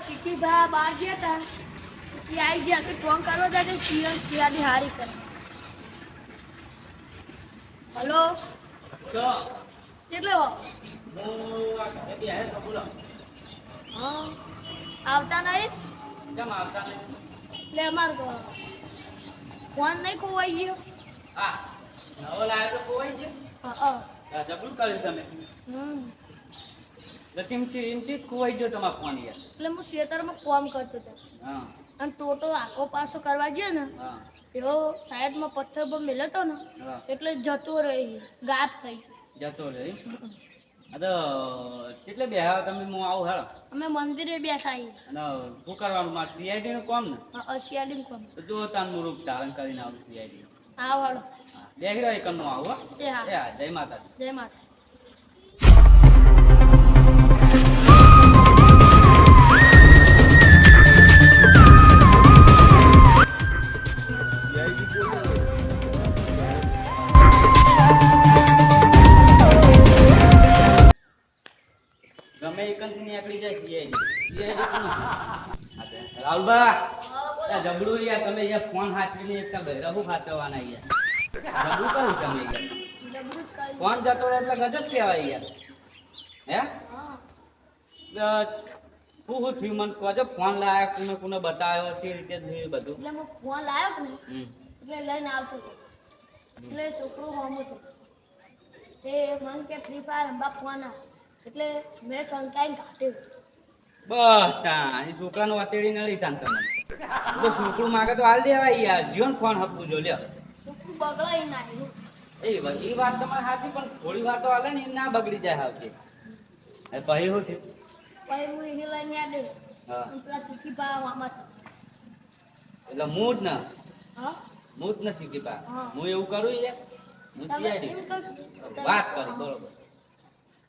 ભા બહાર ગયા હતા એ આવી ગયા છે ફોન કરવો હતા કે શિયર શિયાળી હારી કરે. હલો? કેટલે? હો. આવતા નહીં કેમ આવતા નહીં લે અમાર ફોન નહીં ખોવાઈ ગયો. હા. નવો લાવ્યો તો ખોવાઈ ગયો. હા. હા જબરું કર્યું તમે. હમ. એટલે ઇમચી ખોવાઈ ગયો તમારો ફોન યાર. એટલે હું ખેતરમાં કોમ કરતો હતો. હા. અને ટોટો આખો પાસો કરવા ગયો ને હા. એવો સાઈડમાં પથ્થર પર મેલ્યો તો ને એટલે જતો રહી ગાબ થઈ જતો રહી? તો કેટલે બેહા તમે હું આવું હેડો અમે મંદિરે બેઠા છીએ. અને શું કરવાનું મારે સીઆઈડી નું કામ ને? નું કોમ. જો તાનું રૂપ ધારણ કરીને આવું સીઆઈડી આવ વાળો બેહી રહ્યો એકનું આવું હો. એ હા જય માતા જય માતા ગમે એકંથી નીકળી જાય સીઆઈડી રાહુલબા આ જબડું યાર તમે યાર ફોન હાથવીને એકતા બહેરાવું ખાતવાના યાર? જબડું કહું તમે યાર? જબરું જ કર્યું. ફોન જતો રહે એટલે ગજબ કહેવાય યાર. હે? હા. થયું મને કહો ફોન લાયા કોને કોને બતાવ્યો છે રીતે બધું? એટલે હું ફોન લાવ્યો ને એટલે લઈને આવતો હતો. એટલે છોકરો હોમો હતો. તે મને કે ફ્રી ફાયર રમવા ફોન આવ એટલે મેં શંકાઈને કાઢ્યું બતા એ છોકરાનો વાતેડી ન લીધા તમે. તો છોકરું માગે તો હાલ દેવાય યાર. જીવન ફોન હપવું જો લ્યો. છોકરું બગડાઈ ના એ એ વાત તમારી સાચી પણ થોડી વાર તો હાલે ને ના બગડી જાય આવતી એ પછી થયું? હું એને લઈને આવ્યો હા. પેલા ચીકી પા મામા એટલે મૂડ જ ને. હા? હું જ ને શીખી હું. એવું કરું યાર. હું સીઆઈડી વાત કરું બરોબર.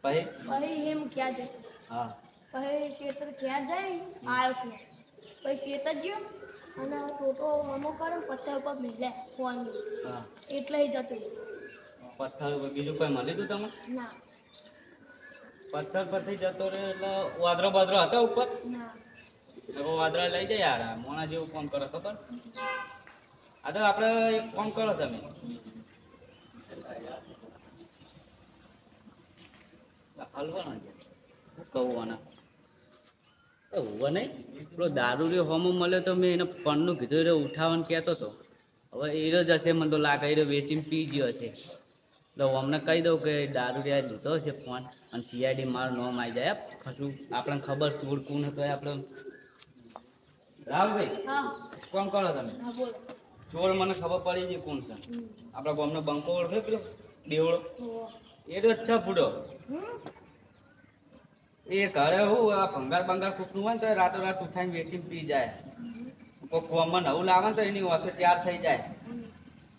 પછી? પછી એમ ક્યાં જાય? હા. પછી શેતર ક્યાં જાય? આવ્યો ત્યાં પછી શેતર ગયો અને ટોટો અમો કરો પથ્થર ઉપર મેલ્યા ફોન. હા. એટલે જતો પથ્થર ઉપર બીજું કોઈ મળી તું તમને? ના. પથ્થર પરથી જતો રહ્યો એટલે વાદરો બાદરો હતા ઉપર? ના. વાદરા લઈ જાય યાર આ મોણા જેવું કામ કરો ખબર આ તો આપણે એક કામ કરો તમે. હલવાનો છે આના એ હોવો નહીં. પેલો દારૂ રે હોમો મળ્યો તો મેં એને ફોનનું કીધું એ ઉઠાવવાનું કહેતો હતો હવે એ જ હશે મને તો લાગે એ વેચીને પી ગયો હશે. એટલે અમને કહી દઉં કે દારૂ રે લીધો હશે ફોન. અને સીઆઈડી મારું નોમ આવી જાય કશું આપણને ખબર ચોર કોણ હતો એ આપણે રાહુલભાઈ કોણ કરો તમે? ચોર મને ખબર પડી છે કોણ છે. આપણા ગામનો બંકો ઓળખે પેલો? દેવળો. એ તો છ ફૂટો? એ ઘરે હું આ ભંગાર ભંગાર કૂકનું હોય ને તો એ રાતો રાત ઉઠાઈને વેચીને પી જાય. કોઈ કોમમાં નવું લાવે ને તો એની ઓછો ચાર થઈ જાય.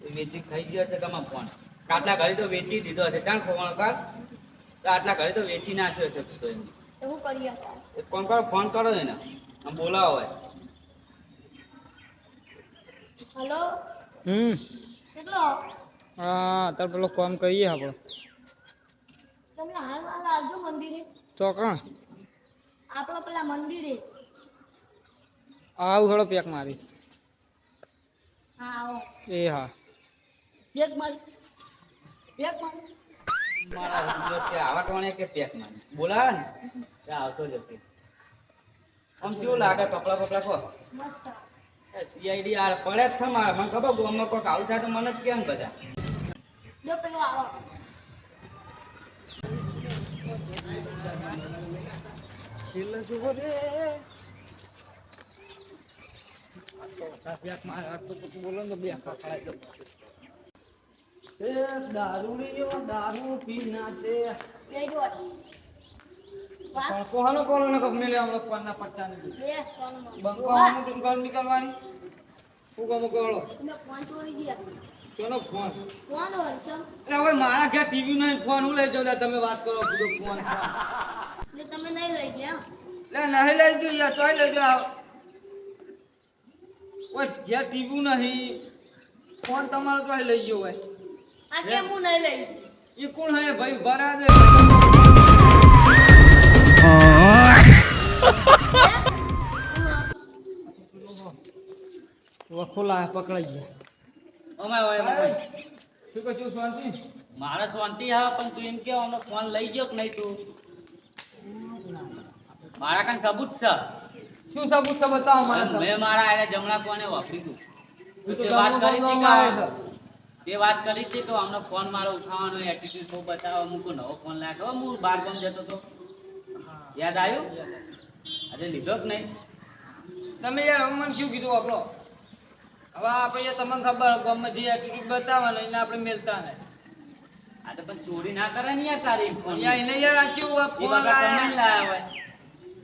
એ વેચી ખાઈ ગયો હશે તમારો ફોન. આટલા ઘરે તો વેચી દીધો હશે. ચાલ ખોવાનો કાલ તો આટલા ઘરે તો વેચી નાખ્યો હશે તું તો એને શું કરીએ એક કોણ કરો? ફોન કરો એને. આમ બોલાવો હોય હલો? હમ. કેટલો? હા અત્યારે પેલો કામ કરીએ આપણે. તમે હાલ હાલ આવજો મંદિરે. ચોકણ. આપણો પેલા મંદિરે. આવું થોડો પેક મારી. હા એ હા. પેક મારી. પેક મારી. મારા સમજો કે આવા કોણે કે પેક મારી. બોલાવે ને આવતો આમ કેવું લાગે? કપડા બપડા કો મસ્ત. સીઆઈડી આ પડે જ છે મારે. મને ખબર ગામમાં કોઈક આવું થાય તો મને જ કેમ બધા. જો પેલો આવો. છેલ્લે જુઓ રે. દારૂ પી નાચે. કોહાનો કોલો ને કંપની લે હમણાં કોણના પટ્ટા ને બે સોનમાં બંકો વાહ, હમણાં તું ઘર નીકળવાની? હું ગમો કોલો ફોન ચોરી ગયા કોનો ફોન? ફોન હોય એટલે હવે મારા ઘેર ટીવી નહીં ફોન હું લઈ જાઉં તમે વાત કરો બધો ફોન તમે નહીં લઈ ગયા. લે નહીં લઈ ગયો યાર ચોય લઈ ગયો. ઓય ઘેર ટીવી નહીં. ફોન તમારો ચોય લઈ ગયો હોય. આ કેમ હું નહીં લઈ? એ કોણ હે? ભાઈ ભરા દે ખુલા વખોલા પકડાઈ ગયા. ઓમાય. શું કહ્યું શાંતિ? મારે શાંતિ હા પણ તું એમ કે ફોન લઈ ગયો કે નહીં તું? મારા કન સબૂત છે. શું સબૂત છે બતાવો મને મેં મારા આને જમણા કોને વાપરી તું? તો વાત કરી આવે કે તે વાત કરી છે કે આમનો ફોન મારો ઉઠાવવાનો એટીટ્યુડ બહુ બતાવો મૂકો નવો ફોન લાગ્યો હું બાર ગામ જતો તો યાદ આવ્યું? આજે લીધો કે નહીં? તમે યાર મને શું કીધું આપણો હવે આપણે તમને ખબર ગમે જે એટીટ્યુડ બતાવવાનો એને આપણે મેલતા ને આ તો પણ ચોરી ના કરે ને યાર તારી ફોન. યાર એને યાર આ આ ફોન વખત તમે જ લાયા? લાયા હોય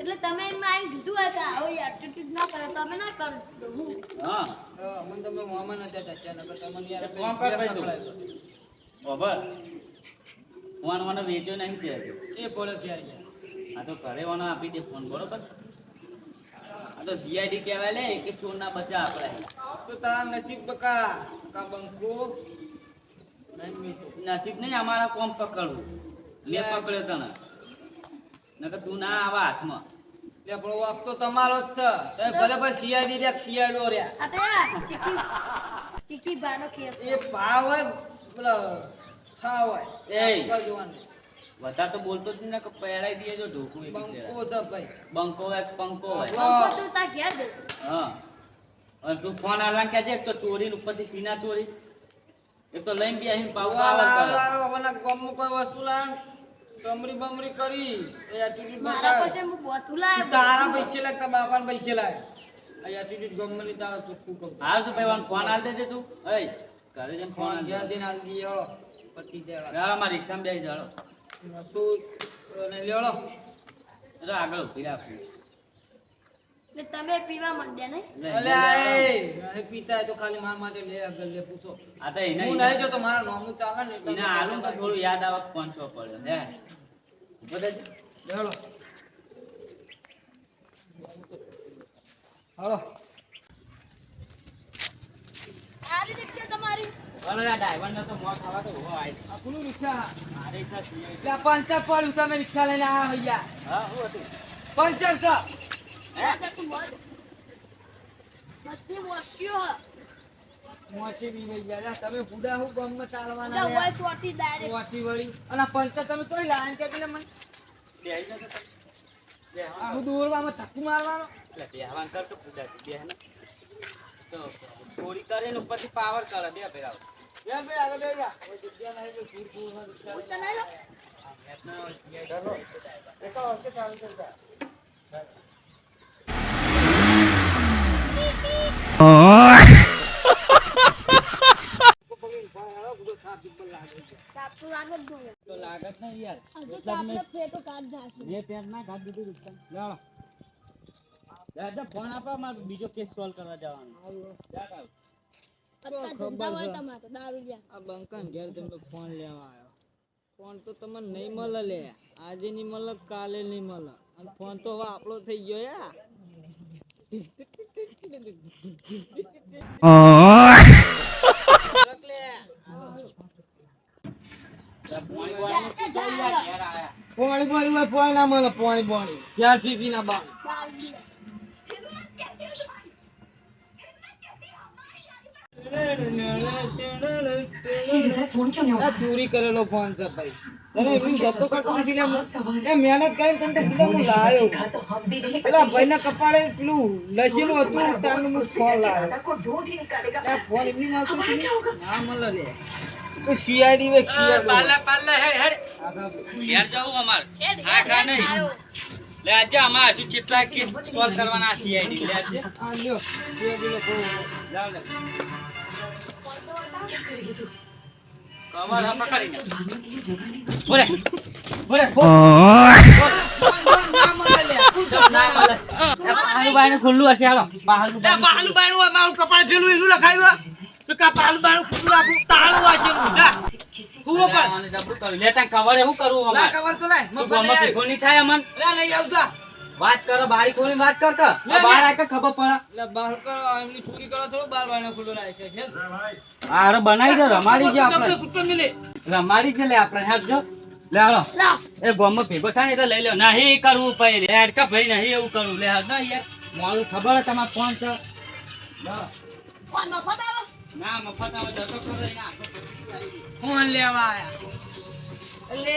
એટલે તમે એમાં કીધું હોય કે આવો એટીટ્યુડ ના કરે તમે ના કરો. તો હું? હા. હા, મને તમે મોમાં તમને યાર ફોન કર ભાઈ તું. પકડાય. ફોન મને વેચ્યો નહીં તે એ બોલે ક્યારે આ તો ઘરે વાનો આપી દે ફોન બરોબર? આ તો સીઆઈડી કહેવાય લે કે ચોર ના બચા આપણે. તો તારા નસીબ બકા કા બંકો? નહીં. નસીબ નહીં અમારા કોમ પકડવું. લે પકડ્યો તને. નકર તું ના આવા હાથમાં. લે પણ વાક તમારો જ છે. તમે ભલે ભલે શિયાળી રહ્યા શિયાળો રહ્યા. આ ચીકી ચીકી બાનો એ ભાવ પેલો ખાવ જોવાનું. વધારે તો બોલતો જ નહીં ને પહેરાઈ દઈએ જો ઢોકું એક બંકો છે ભાઈ. બંકો હોય પંકો હોય. પંખો તું તાર ઘેર હા. અને તું ફોન આલવા કહેજે એક તો ચોરી ઉપરથી સીના ચોરી. એક તો લઈને બી અહીં પાવ પાવર ગમ કોઈ વસ્તુ લાવ. ડમરી બમરી કરી. એ એટીટ્યુડ મારા. પાસે હું બોથું લાવ તારા પૈસે લાગતા બાપાને પૈસે લાવ. આ attitude ગામમાંની તારા ચોખ્ખું કહું. હાલ તું ભાઈ ફોન આલ દેજે તું. એ ઘરે જઈને ફોન આલ ઘેર દિન આલ આલી પતિ દેવા ગાળા માં રિક્ષામાં બેસી જાળો શું? અને લેવડો. એટલે આગળ ઊભી રાખું. એટલે તમે પીવા માંડ્યા નહીં લે, અલ્યા, લે, લે. એ, નહીં પીતા તો ખાલી માર માટે લે આગળ લે પૂછો આ તો એને હું નહીં જોતો મારા નોમનું ચાલે ને એને આલું તો થોડું યાદ આવક કે પડે હે પડ્યો લે ઊભો થેજે. લેવડો. હાલો સારી રિક્ષા તમારી ચાલો યાર, ડ્રાઈવરને તો મોત તો ઊભો આય. આ કોનું રિક્ષા મારે. એટલે પંચર પડ્યું તમે રિક્ષા લઈને આયા ભૈયા હા, હતું? પંચર છે તો તું બધી મોસ્યો મોચી બી ગયા તમે બુડા હું ગામમાં તમે તોય લાઈન કે જા તો તમે. દોરવામાં ધક્કુ એટલે બેહવાનું કર તો ને. તો ઉપરથી પાવર કરે બે ભેરા બે બે બે જગ્યા નહીં તો હું ફોન લેવા આવ્યો ફોન તો તમને નહીં મળે લે આજે નહીં મળે કાલે નહીં મળે અને ફોન તો હવે આપણો થઈ ગયો યાર. પાણી પાણી પાણી ના મળે પાણી પાણી ચાર પી ના બા ચોરી કરેલો ફોન છે ભાઈ. તને મહેનત કરીને તને પેલા હું લાયો. પેલા ભાઈના કપાળે પેલું લસેલું હતું તારનું હું ફોન એમની માં છું? ના મળે લે. તો સીઆઈડી વેક સીઆઈડી ઘેર જવું અમારે. હેડ, હા ખા નહીં. લે આજે અમારે. હજુ કેટલા કેસ સોલ્વ કરવાના સીઆઈડી લે આજે આ લ્યો. સીઆઈડી લખો જાવ લે ખુલ્લું હશે હાલો. કપાળ પેલું એનું લખાયું હોય. તો કા બહારનું બારણું ખુલ્લું રાખું, તાળું વાંચેલું. ના, કૂવો. લે કવર એવું કરવું ના, કવર તો મફત ગામમાં ભેગો નહીં થાય અમન. ના નહીં લઈ આવું જા. વાત કરો બારી ખોલી વાત કર કે લે, લે. બહાર આ કે ખબર પડે? એટલે બહાર કરો, એમની ચોરી કરો થોડું બહાર બારણું ખુલ્લો રાખે છે. હા અરે બનાવી દે રમાડી જે આપણે. સુટ્ટો મિલે. રમાડી જે લે આપણે હેડ જો. લે હાલો. એ ગોમ ભેગો થાય એટલે લઈ લો નહીં કરવું પછી હેડ કે ભાઈ નહીં એવું કરવું લે હાલ ના યાર. મારું ખબર હે તમારે ફોન છે? લો. ફોન મફત આવે? ના મફત આવે જતો કરો ના ફોન લેવા આયા. એટલે